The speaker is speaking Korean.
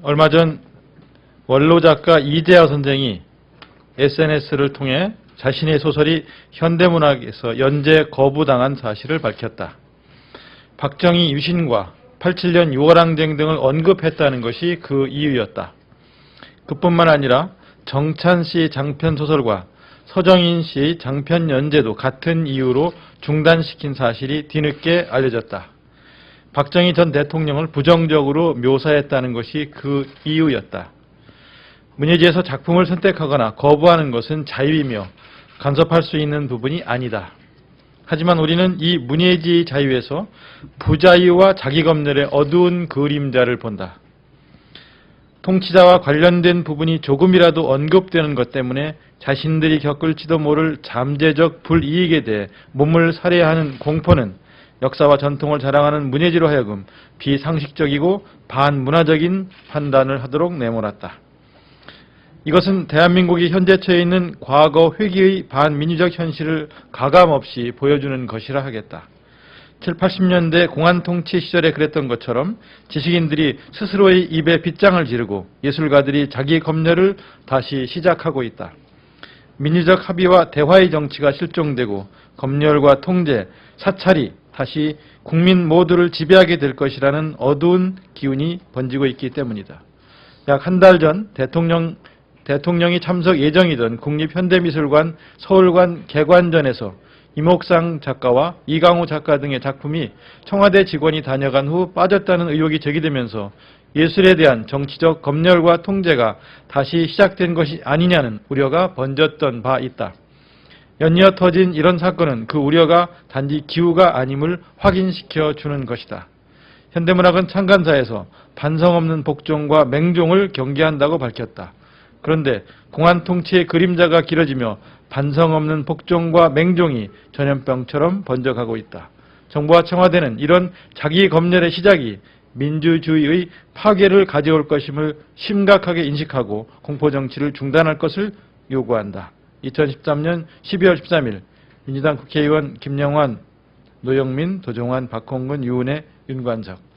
얼마 전 원로 작가 이재하 선생이 SNS를 통해 자신의 소설이 현대문학에서 연재 거부당한 사실을 밝혔다. 박정희 유신과 87년 6월항쟁 등을 언급했다는 것이 그 이유였다. 그뿐만 아니라 정찬 씨 장편 소설과 서정인 씨의 장편 연재도 같은 이유로 중단시킨 사실이 뒤늦게 알려졌다. 박정희 전 대통령을 부정적으로 묘사했다는 것이 그 이유였다. 문예지에서 작품을 선택하거나 거부하는 것은 자유이며 간섭할 수 있는 부분이 아니다. 하지만 우리는 이 문예지의 자유에서 부자유와 자기검열의 어두운 그림자를 본다. 통치자와 관련된 부분이 조금이라도 언급되는 것 때문에 자신들이 겪을지도 모를 잠재적 불이익에 대해 몸을 살해하는 공포는 역사와 전통을 자랑하는 문예지로 하여금 비상식적이고 반문화적인 판단을 하도록 내몰았다. 이것은 대한민국이 현재 처해 있는 과거 회기의 반민주적 현실을 가감없이 보여주는 것이라 하겠다. 7, 80년대 공안 통치 시절에 그랬던 것처럼 지식인들이 스스로의 입에 빗장을 지르고 예술가들이 자기 검열을 다시 시작하고 있다. 민주적 합의와 대화의 정치가 실종되고 검열과 통제, 사찰이 다시 국민 모두를 지배하게 될 것이라는 어두운 기운이 번지고 있기 때문이다. 약 한 달 전 대통령 대통령이 참석 예정이던 국립현대미술관 서울관 개관전에서 이목상 작가와 이강우 작가 등의 작품이 청와대 직원이 다녀간 후 빠졌다는 의혹이 제기되면서 예술에 대한 정치적 검열과 통제가 다시 시작된 것이 아니냐는 우려가 번졌던 바 있다. 연이어 터진 이런 사건은 그 우려가 단지 기우가 아님을 확인시켜 주는 것이다. 현대문학은 창간사에서 반성 없는 복종과 맹종을 경계한다고 밝혔다. 그런데 공안 통치의 그림자가 길어지며 반성 없는 복종과 맹종이 전염병처럼 번져가고 있다. 정부와 청와대는 이런 자기 검열의 시작이 민주주의의 파괴를 가져올 것임을 심각하게 인식하고 공포정치를 중단할 것을 요구한다. 2013년 12월 13일 민주당 국회의원 김영환, 노영민, 도종환, 박홍근, 유은혜, 윤관석